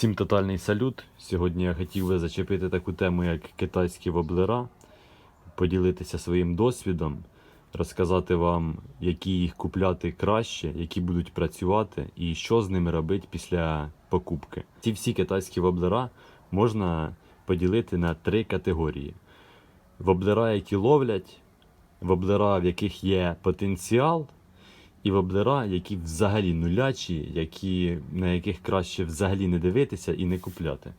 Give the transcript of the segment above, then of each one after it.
Всім тотальний салют. Сьогодні я хотів би зачепити таку тему, як китайські воблера, поділитися своїм досвідом, розказати вам, які їх купляти краще, які будуть працювати і що з ними робити після покупки. Ці всі китайські воблера можна поділити на три категорії: воблера, які ловлять, воблера, в яких є потенціал, і воблера, які взагалі нулячі, які, на яких краще взагалі не дивитися і не купляти.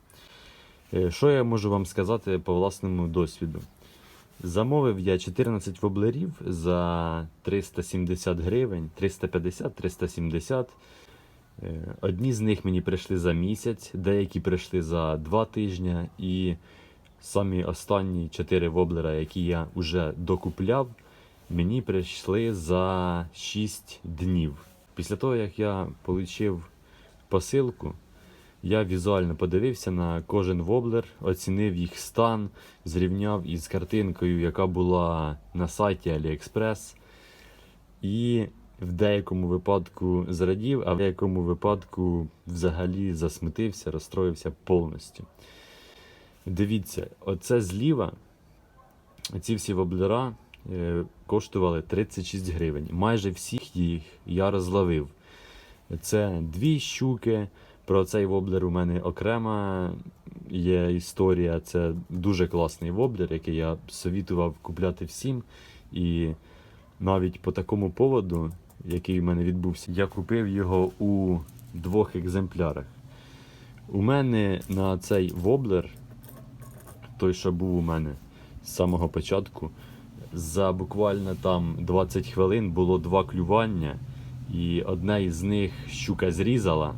Е, Що я можу вам сказати по власному досвіду? Замовив я 14 воблерів за 370 гривень, 350-370. Е, Одні з них мені прийшли за місяць, деякі прийшли за 2 тижні, і самі останні 4 воблера, які я вже докупляв, мені прийшли за 6 днів. Після того, як я отримав посилку, я візуально подивився на кожен воблер, оцінив їх стан, зрівняв із картинкою, яка була на сайті AliExpress. І в деякому випадку зрадів, а в деякому випадку взагалі засмутився, розстроївся повністю. Дивіться, оце зліва, ці всі воблера коштували 36 гривень. Майже всіх їх я розловив. Це дві щуки. Про цей воблер у мене окрема є історія. Це дуже класний воблер, який я совітував купляти всім. І навіть по такому поводу, який в мене відбувся, я купив його у двох екземплярах. У мене на цей воблер, той, що був у мене з самого початку, за буквально там 20 хвилин було два клювання, і одне із них щука зрізала.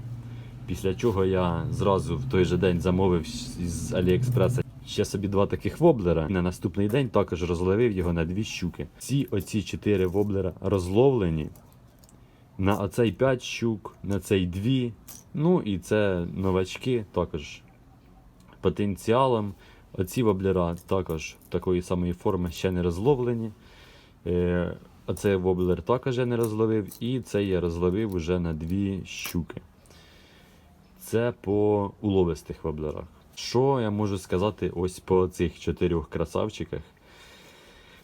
Після чого я зразу в той же день замовив з Аліекспреса ще собі два таких воблера. На наступний день також розловив його на дві щуки. Всі оці чотири воблера розловлені. На оцей 5 щук, на цей 2. Ну і це новачки також потенціалом. Оці воблера також такої самої форми ще не розловлені. Е, Оцей воблер також я не розловив, і це я розловив уже на дві щуки. Це по уловистих воблерах. Що я можу сказати ось по цих чотирьох красавчиках?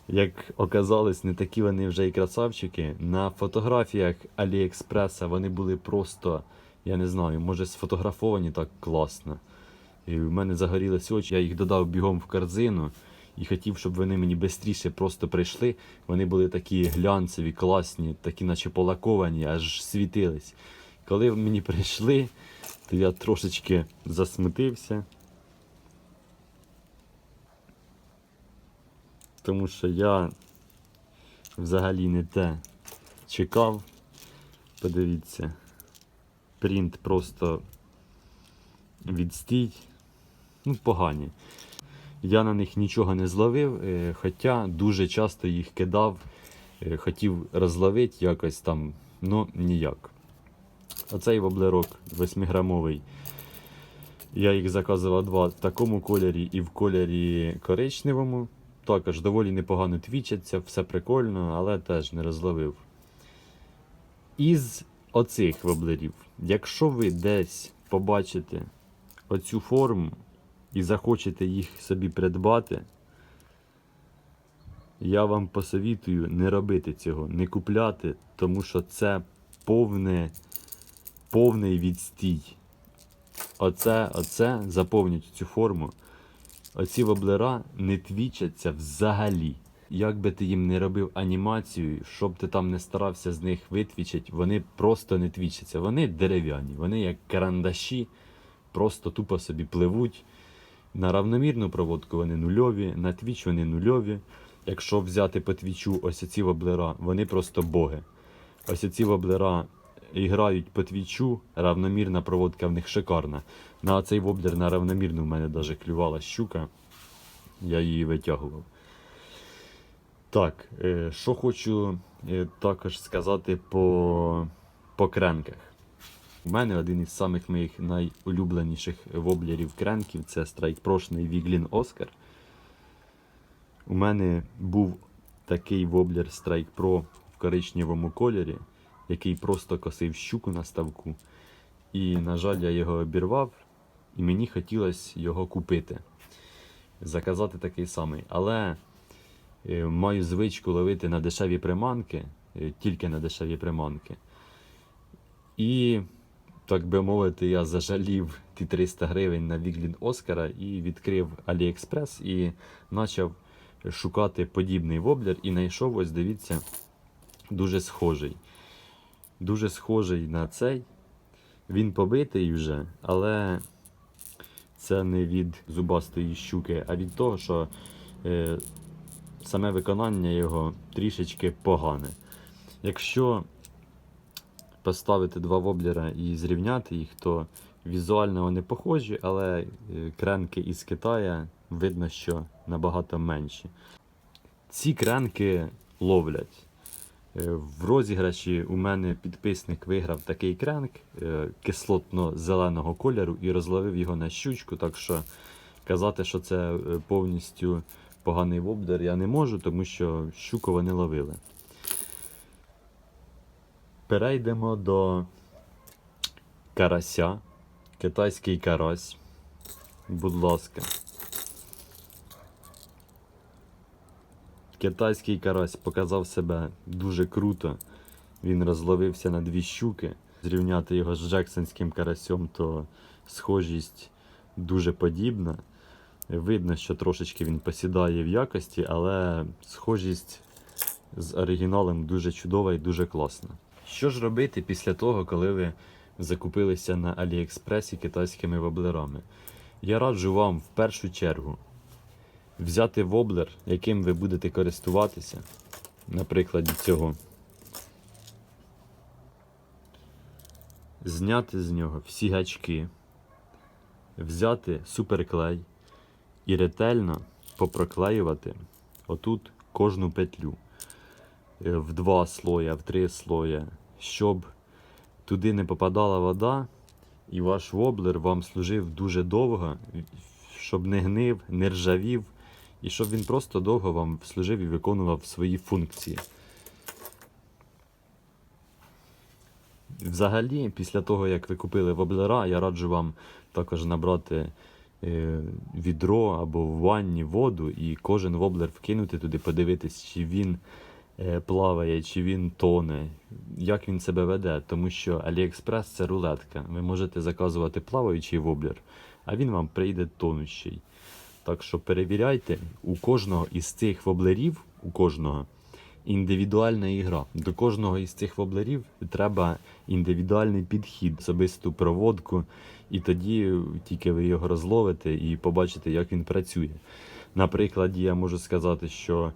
Як оказалось, не такі вони вже і красавчики. На фотографіях Аліекспреса вони були просто, я не знаю, може сфотографовані так класно. І в мене загорілися очі, я їх додав бігом в корзину і хотів, щоб вони мені швидше просто прийшли. Вони були такі глянцеві, класні, такі наче полаковані, аж світились. Коли мені прийшли, то я трошечки засмутився. Тому що я взагалі не те чекав. Подивіться, принт просто відстій. Ну, погані. Я на них нічого не зловив, е, хоча дуже часто їх кидав, е, хотів розловити якось там, ну ніяк. Оцей воблерок 8-грамовий. Я їх заказував два в такому кольорі і в кольорі коричневому. Також доволі непогано твічаться, все прикольно, але теж не розловив. Із оцих воблерів, якщо ви десь побачите оцю форму і захочете їх собі придбати, я вам посовітую не робити цього, не купляти, тому що це повне, повний відстій. Оце, оце заповнюють цю форму. Оці воблера не твічаться взагалі. Як би ти їм не робив анімацію, щоб ти там не старався з них витвічати, вони просто не твічаться. Вони дерев'яні, вони як карандаші, просто тупо собі пливуть. На равномірну проводку вони нульові, на твіч вони нульові. Якщо взяти по твічу ось ці воблера, вони просто боги. Ось ці воблера грають по твічу, равномірна проводка в них шикарна. На цей воблер на равномірну в мене навіть клювала щука. Я її витягував. Так, е, що хочу е, також сказати по, по кренках. У мене один із самих моїх найулюбленіших воблерів кренків це страйкпрошний Віглін Оскар. У мене був такий воблер Strike Pro в коричневому кольорі, який просто косив щуку на ставку. І, на жаль, я його обірвав. і мені хотілося його купити. Заказати такий самий. Але е, маю звичку ловити на дешеві приманки, е, тільки на дешеві приманки. І, так би мовити, я зажалів ті 300 гривень на Віглін Оскара і відкрив AliExpress і почав шукати подібний воблер і знайшов, ось дивіться, дуже схожий. Дуже схожий на цей. Він побитий вже, але це не від зубастої щуки, а від того, що е, саме виконання його трішечки погане. Якщо поставити два воблера і зрівняти їх, то візуально вони похожі, але е, кренки із Китаю видно, що набагато менші. Ці кренки ловлять. Е, В розіграші у мене підписник виграв такий кренк е, кислотно-зеленого кольору і розловив його на щучку. Так що казати, що це повністю поганий воблер, я не можу, тому що щуку вони ловили. Перейдемо до карася. Китайський карась. Будь ласка. Китайський карась показав себе дуже круто. Він розловився на дві щуки. Зрівняти його з Джексонським карасем, то схожість дуже подібна. Видно, що трошечки він посідає в якості, але схожість з оригіналом дуже чудова і дуже класна. Що ж робити після того, коли ви закупилися на Аліекспресі китайськими воблерами? Я раджу вам в першу чергу взяти воблер, яким ви будете користуватися, на прикладі цього. Зняти з нього всі гачки, взяти суперклей і ретельно попроклеювати отут кожну петлю Е, в два слоя, в три слоя, щоб туди не попадала вода, і ваш воблер вам служив дуже довго, щоб не гнив, не ржавів, і щоб він просто довго вам служив і виконував свої функції. Взагалі, після того, як ви купили воблера, я раджу вам також набрати е, відро або в ванні воду і кожен воблер вкинути туди, подивитись, чи він плаває, чи він тоне, як він себе веде. Тому що AliExpress це рулетка. Ви можете заказувати плаваючий воблер, а він вам прийде тонущий. Так що перевіряйте, у кожного із цих воблерів, у кожного індивідуальна ігра. До кожного із цих воблерів треба індивідуальний підхід, особисту проводку, і тоді тільки ви його розловите і побачите, як він працює. Наприклад, я можу сказати, що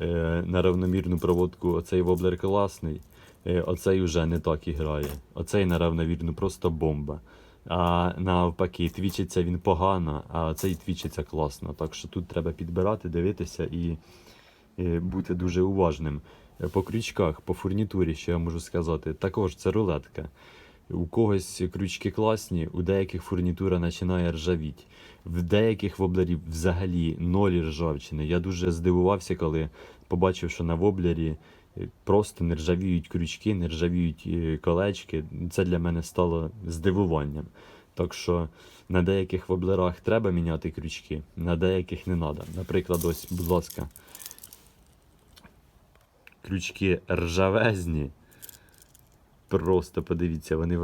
е, на равномірну проводку оцей воблер класний, е, оцей вже не так і грає. Оцей на равномірну просто бомба. А навпаки, твічиться він погано, а цей твічиться класно. Так що тут треба підбирати, дивитися і е, бути дуже уважним. Е, По крючках, по фурнітурі, що я можу сказати, також це рулетка. У когось крючки класні, у деяких фурнітура починає ржавіть. В деяких воблерів взагалі ноль ржавчини. Я дуже здивувався, коли побачив, що на воблері е, просто не ржавіють крючки, не ржавіють е, колечки. Це для мене стало здивуванням. Так що на деяких воблерах треба міняти крючки, на деяких не треба. Наприклад, ось, будь ласка, крючки ржавезні. Просто подивіться, вони е,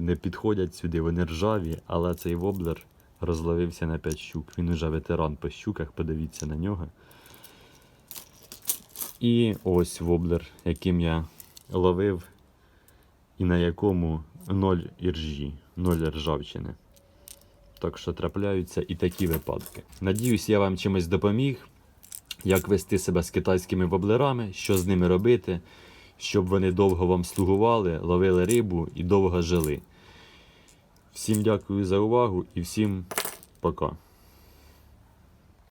не підходять сюди, вони ржаві, але цей воблер розловився на 5 щук. Він уже ветеран по щуках, подивіться на нього. І ось воблер, яким я ловив, і на якому ноль іржі, ноль ржавчини. Так що трапляються і такі випадки. Надіюсь, я вам чимось допоміг, як вести себе з китайськими воблерами, що з ними робити, щоб вони довго вам слугували, ловили рибу і довго жили. Всім дякую за увагу і всім пока.